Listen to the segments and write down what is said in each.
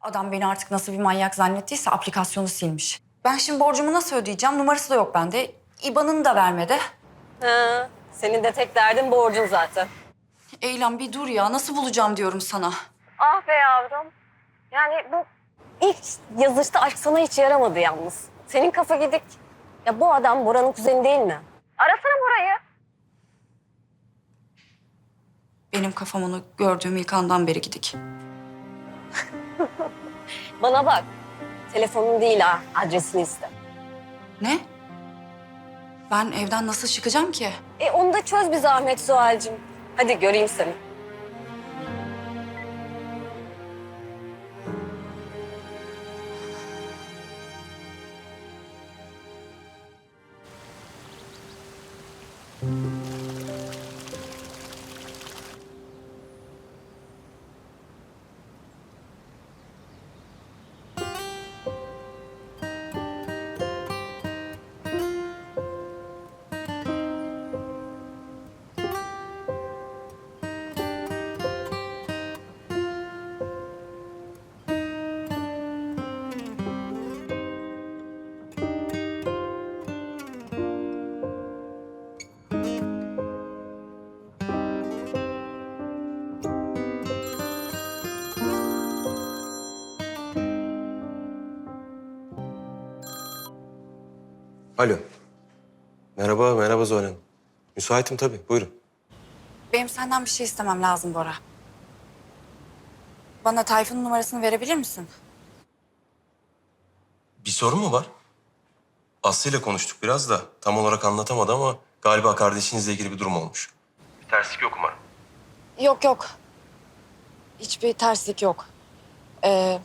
Adam beni artık nasıl bir manyak zannettiyse aplikasyonu silmiş. Ben şimdi borcumu nasıl ödeyeceğim? Numarası da yok bende. İban'ını da vermedi. Ha, senin de tek derdin borcun zaten. Eylem bir dur ya. Nasıl bulacağım diyorum sana. Ah be yavrum. Yani bu ilk yazışta aşk sana hiç yaramadı yalnız. Senin kafa gidik. Ya bu adam Bora'nın kuzeni değil mi? Arasana Bora'yı. Benim kafam onu gördüğüm ilk andan beri gidik. Bana bak. Telefonun değil ha, adresini iste. Ne? Ben evden nasıl çıkacağım ki? E onu da çöz bir zahmet Zuhal'cığım. Hadi göreyim seni. Alo. Merhaba, merhaba Zuhal Hanım. Müsaitim tabii, buyurun. Benim senden bir şey istemem lazım Bora. Bana Tayfun'un numarasını verebilir misin? Bir sorun mu var? Aslı ile konuştuk biraz da tam olarak anlatamadı ama galiba kardeşinizle ilgili bir durum olmuş. Bir terslik yok umarım. Yok yok. Hiçbir terslik yok. Ee,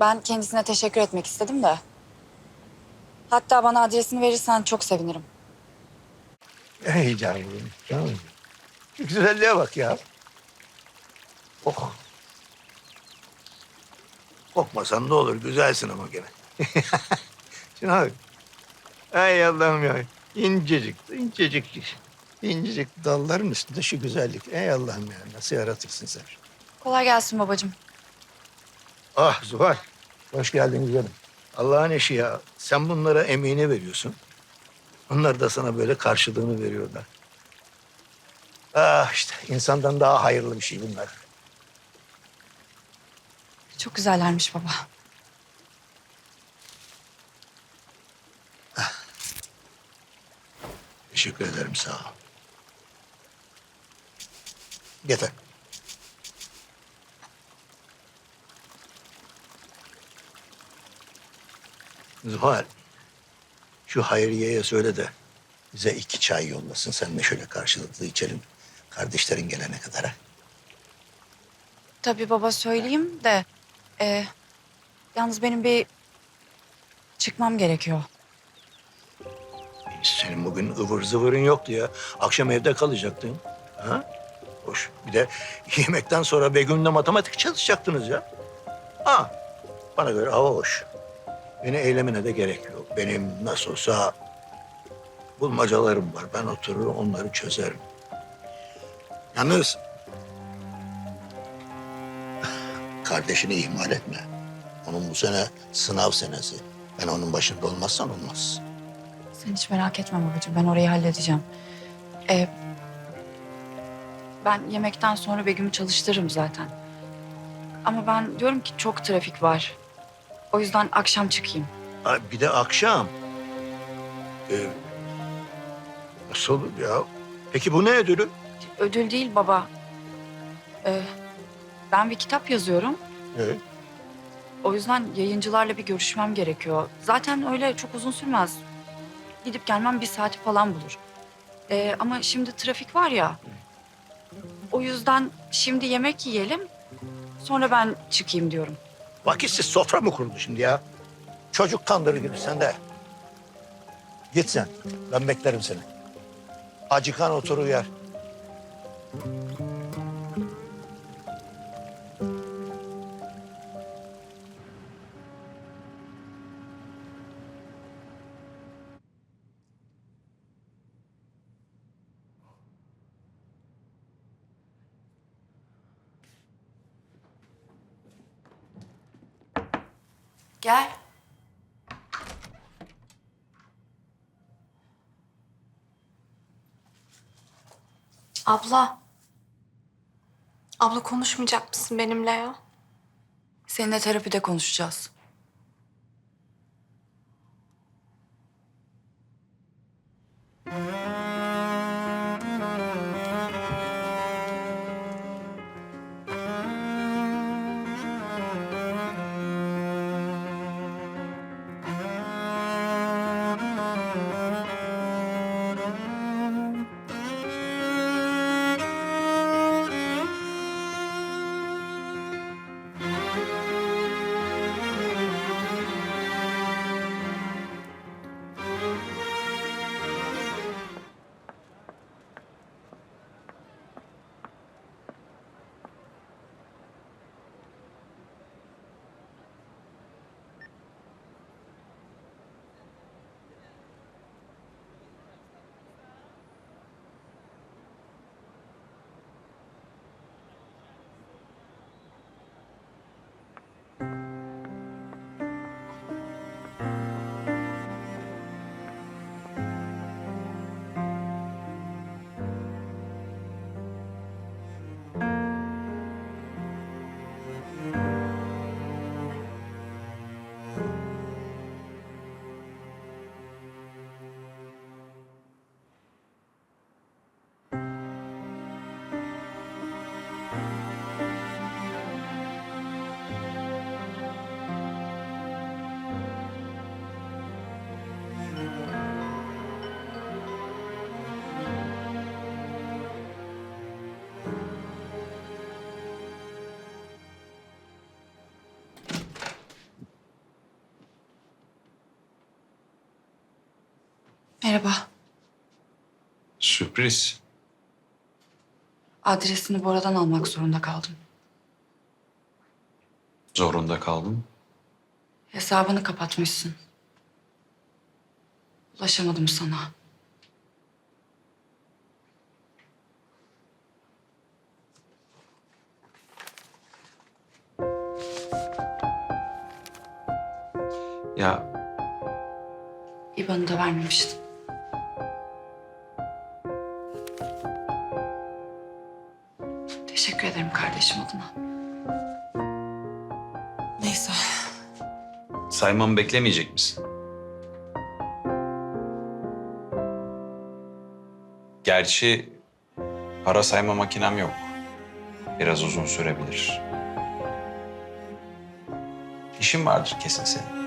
ben kendisine teşekkür etmek istedim de. Hatta bana adresini verirsen çok sevinirim. Ey canım, canım. Şu güzelliğe bak ya. Oh. Korkmasan ne olur, güzelsin ama gene. Şuna bak. Ay Allah'ım ya. İncecik, incecik, incecik dalların üstünde şu güzellik. Ey Allah'ım ya, nasıl yaratırsın sen? Kolay gelsin babacığım. Ah Zuhal, hoş geldin güzelim. Allah'ın eşi ya, sen bunlara emeğini veriyorsun. Onlar da sana böyle karşılığını veriyorlar. Ah işte insandan daha hayırlı bir şey bunlar. Çok güzellermiş baba. Teşekkür ederim sağ ol. Getir. Zuhal, şu Hayriye'ye söyle de bize iki çay yollasın. Sen de şöyle karşılıklı içelim. Kardeşlerin gelene kadar ha. Tabii baba söyleyeyim de... e, yalnız benim bir çıkmam gerekiyor. Senin bugün ıvır zıvırın yoktu ya. Akşam evde kalacaktın. Ha? Hoş. Bir de yemekten sonra Begüm'le matematik çalışacaktınız ya. Ha. Bana göre hava hoş. Beni eylemine de gerek yok. Benim nasıl olsa bulmacalarım var. Ben oturur onları çözerim. Yalnız kardeşini ihmal etme. Onun bu sene sınav senesi. Ben onun başında olmazsan olmaz. Sen hiç merak etme babacığım. Ben orayı halledeceğim. Ee, ben yemekten sonra Begüm'ü çalıştırırım zaten. Ama ben diyorum ki çok trafik var. O yüzden akşam çıkayım. Ha, bir de akşam. Ee, nasıl olur ya? Peki bu ne ödülü? Ödül değil baba. Ee, ben bir kitap yazıyorum. Evet. O yüzden yayıncılarla bir görüşmem gerekiyor. Zaten öyle çok uzun sürmez. Gidip gelmem bir saati falan bulur. Ee, ama şimdi trafik var ya. O yüzden şimdi yemek yiyelim. Sonra ben çıkayım diyorum. Vakitsiz sofra mı kuruldu şimdi ya? Çocuk kandırır gibi sen de. Git sen. Ben beklerim seni. Acıkan otur uyar. Abla. Abla konuşmayacak mısın benimle ya? Seninle terapide konuşacağız. Merhaba. Sürpriz. Adresini Bora'dan almak zorunda kaldım. Zorunda kaldım. Hesabını kapatmışsın. Ulaşamadım sana. Ya İban'ı da vermemiştin. Teşekkür ederim kardeşim adına. Neyse. saymamı beklemeyecek misin? Gerçi para sayma makinem yok. Biraz uzun sürebilir. İşin vardır kesin senin.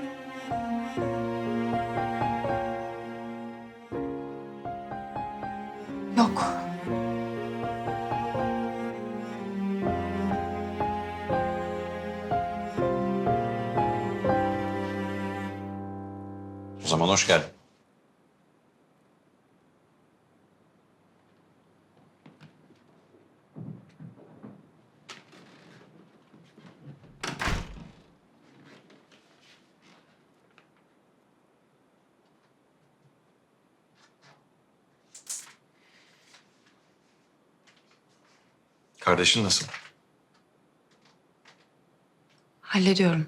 Kardeşin nasıl? Hallediyorum.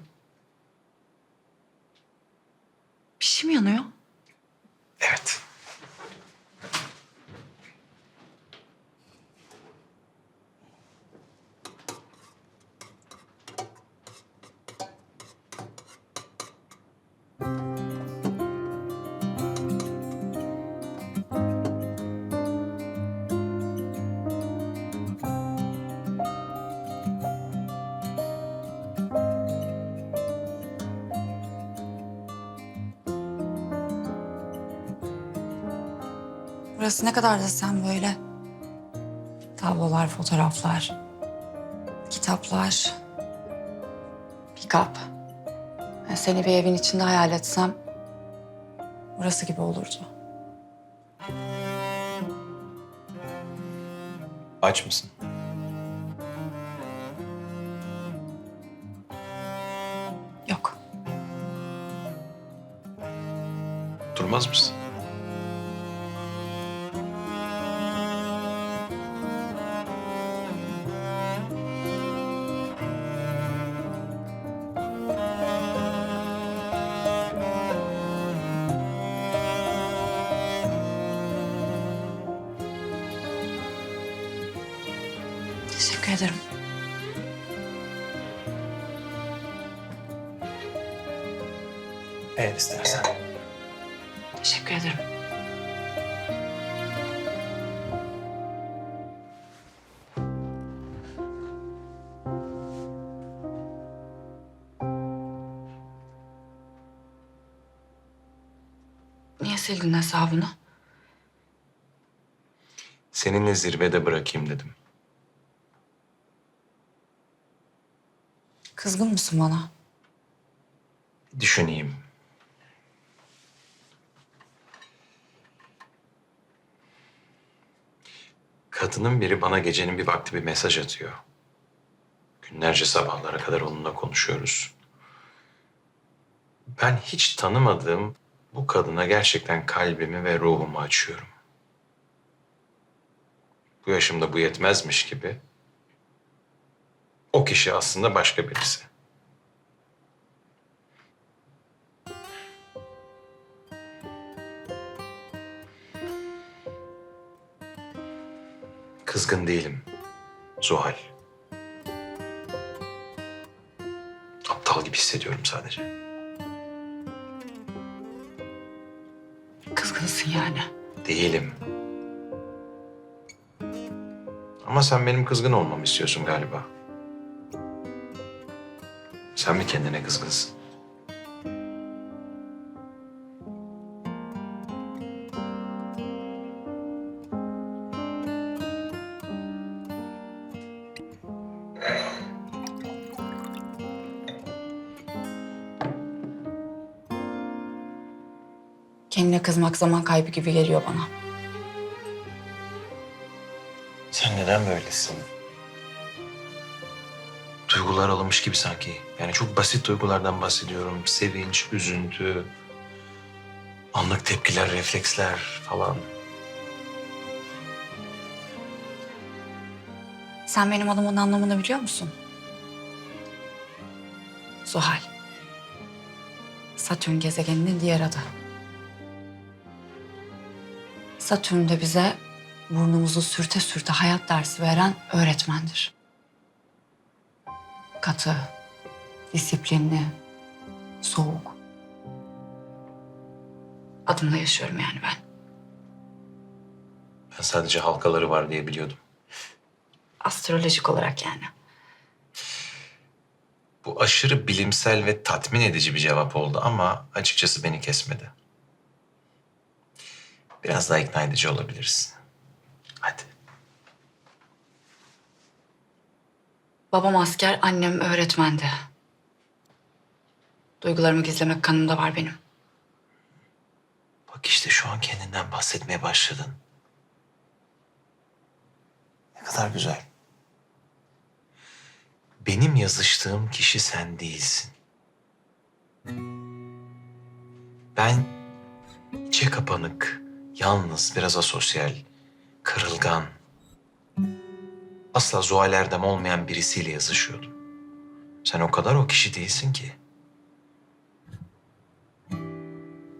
Burası ne kadar da sen böyle. Tablolar, fotoğraflar, kitaplar, pick-up. Yani seni bir evin içinde hayal etsem burası gibi olurdu. Aç mısın? Yok. Durmaz mısın? Eğer istersen. Teşekkür ederim. Niye sildin hesabını? Seninle zirvede bırakayım dedim. Kızgın mısın bana? Düşüneyim. Kadının biri bana gecenin bir vakti bir mesaj atıyor. Günlerce sabahlara kadar onunla konuşuyoruz. Ben hiç tanımadığım bu kadına gerçekten kalbimi ve ruhumu açıyorum. Bu yaşımda bu yetmezmiş gibi o kişi aslında başka birisi. Kızgın değilim. Zuhal. Aptal gibi hissediyorum sadece. Kızgınsın yani. Değilim. Ama sen benim kızgın olmamı istiyorsun galiba. Sen mi kendine kızgınsın? Kızmak zaman kaybı gibi geliyor bana. Sen neden böylesin? Duygular alınmış gibi sanki. Yani çok basit duygulardan bahsediyorum. Sevinç, üzüntü, anlık tepkiler, refleksler falan. Sen benim adımın anlamını biliyor musun? Zuhal. Satürn gezegeninin diğer adı. Satürn de bize burnumuzu sürte sürte hayat dersi veren öğretmendir. Katı, disiplinli, soğuk. Adımla yaşıyorum yani ben. Ben sadece halkaları var diye biliyordum. Astrolojik olarak yani. Bu aşırı bilimsel ve tatmin edici bir cevap oldu ama açıkçası beni kesmedi. Biraz daha ikna edici olabilirsin. Hadi. Babam asker, annem öğretmendi. Duygularımı gizlemek kanımda var benim. Bak işte şu an kendinden bahsetmeye başladın. Ne kadar güzel. Benim yazıştığım kişi sen değilsin. Ben içe kapanık, yalnız, biraz asosyal, kırılgan, asla Zuhal Erdem olmayan birisiyle yazışıyordum. Sen o kadar o kişi değilsin ki.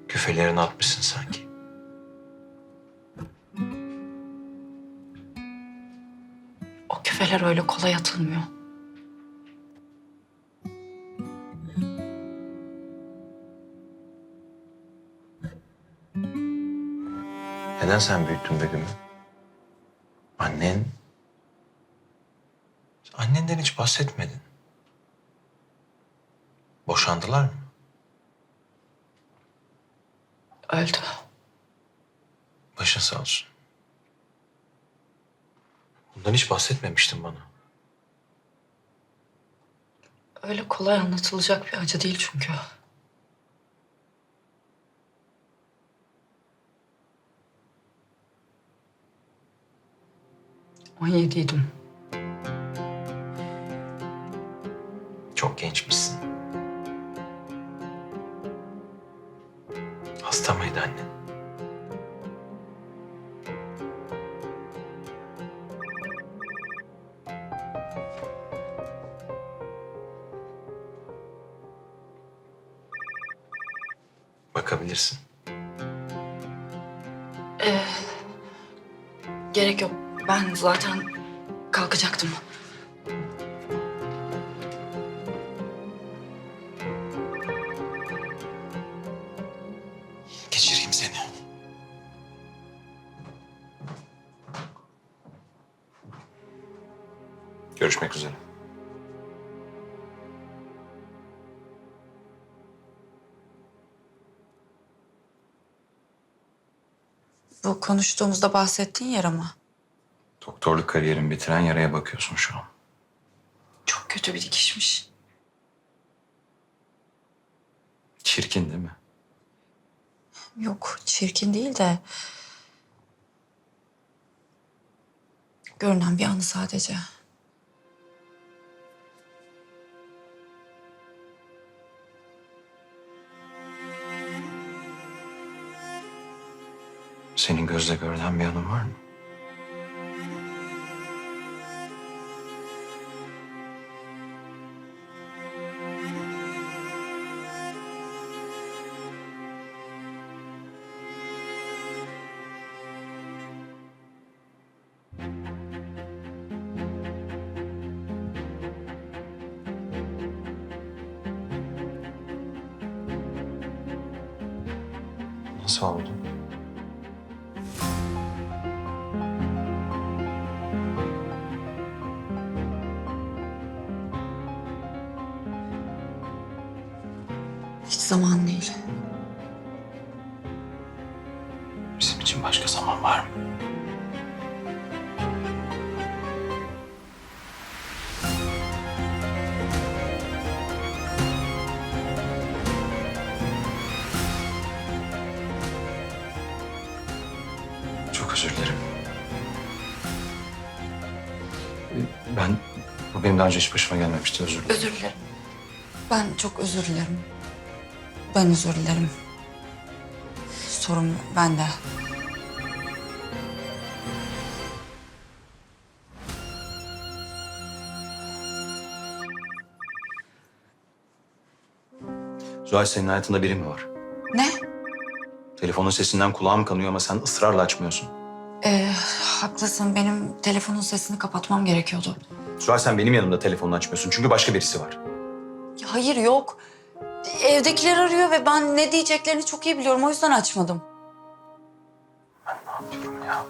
Küfelerini atmışsın sanki. O küfeler öyle kolay atılmıyor. Neden sen büyüttün Begüm'ü? Annen... Annenden hiç bahsetmedin. Boşandılar mı? Öldü. Başın sağ olsun. Bundan hiç bahsetmemiştin bana. Öyle kolay anlatılacak bir acı değil çünkü. On yediydim. Çok gençmişsin. Hasta mıydı annen? Bakabilirsin. Gerek yok. Ben zaten kalkacaktım. Geçireyim seni. Görüşmek üzere. Bu konuştuğumuzda bahsettiğin yer ama. Doktorluk kariyerini bitiren yaraya bakıyorsun şu an. Çok kötü bir dikişmiş. Çirkin değil mi? Yok çirkin değil de... Görünen bir anı sadece. Senin gözle görünen bir yanın var mı? Nasıl oldu? Özür dilerim. Ben, bu benim daha önce hiç başıma gelmemişti özür dilerim. Özür dilerim. Ben çok özür dilerim. Ben özür dilerim. Sorun bende. Zuhal senin hayatında biri mi var? Ne? Telefonun sesinden kulağım kanıyor ama sen ısrarla açmıyorsun. Ee, haklısın. Benim telefonun sesini kapatmam gerekiyordu. Zuhal sen benim yanımda telefonunu açmıyorsun çünkü başka birisi var. Ya Hayır yok. Evdekiler arıyor ve ben ne diyeceklerini çok iyi biliyorum. O yüzden açmadım. Ne yapıyorum ya?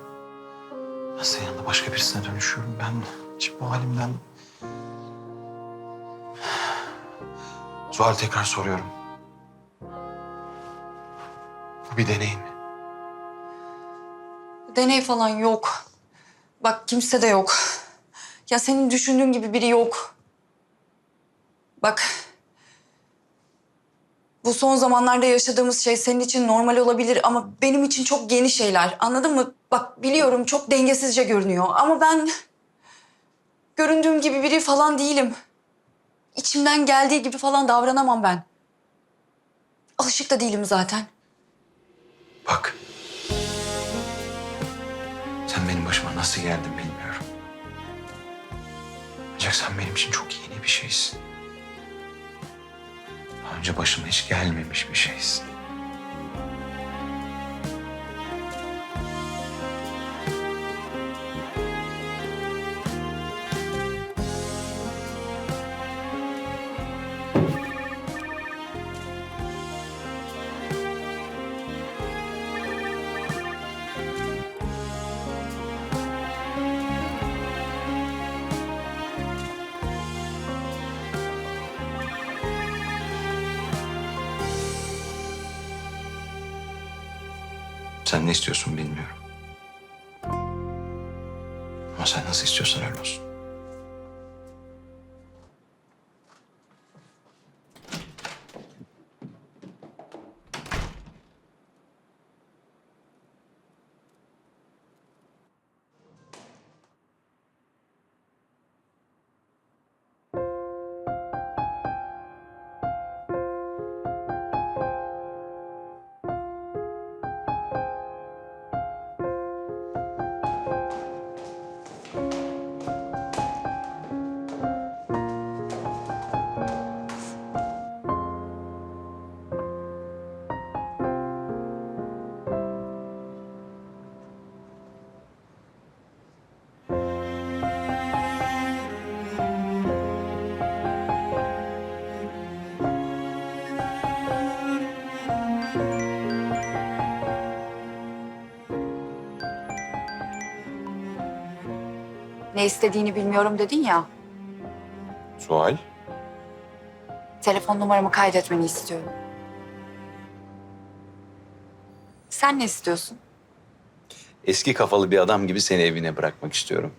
Ben senin yanında başka birisine dönüşüyorum. Ben hiç bu halimden... Zuhal tekrar soruyorum. Bu bir deney mi? Deney falan yok. Bak kimse de yok. Ya senin düşündüğün gibi biri yok. Bak. Bu son zamanlarda yaşadığımız şey senin için normal olabilir ama benim için çok yeni şeyler. Anladın mı? Bak biliyorum çok dengesizce görünüyor ama ben göründüğüm gibi biri falan değilim. İçimden geldiği gibi falan davranamam ben. Alışık da değilim zaten. Bak. Sen benim başıma nasıl geldin bilmiyorum. Ancak sen benim için çok yeni bir şeysin. Daha önce başıma hiç gelmemiş bir şeysin. Sen ne istiyorsun bilmiyorum. Ama sen nasıl istiyorsan öyle olsun. Ne istediğini bilmiyorum dedin ya. Sual. Telefon numaramı kaydetmeni istiyorum. Sen ne istiyorsun? Eski kafalı bir adam gibi seni evine bırakmak istiyorum.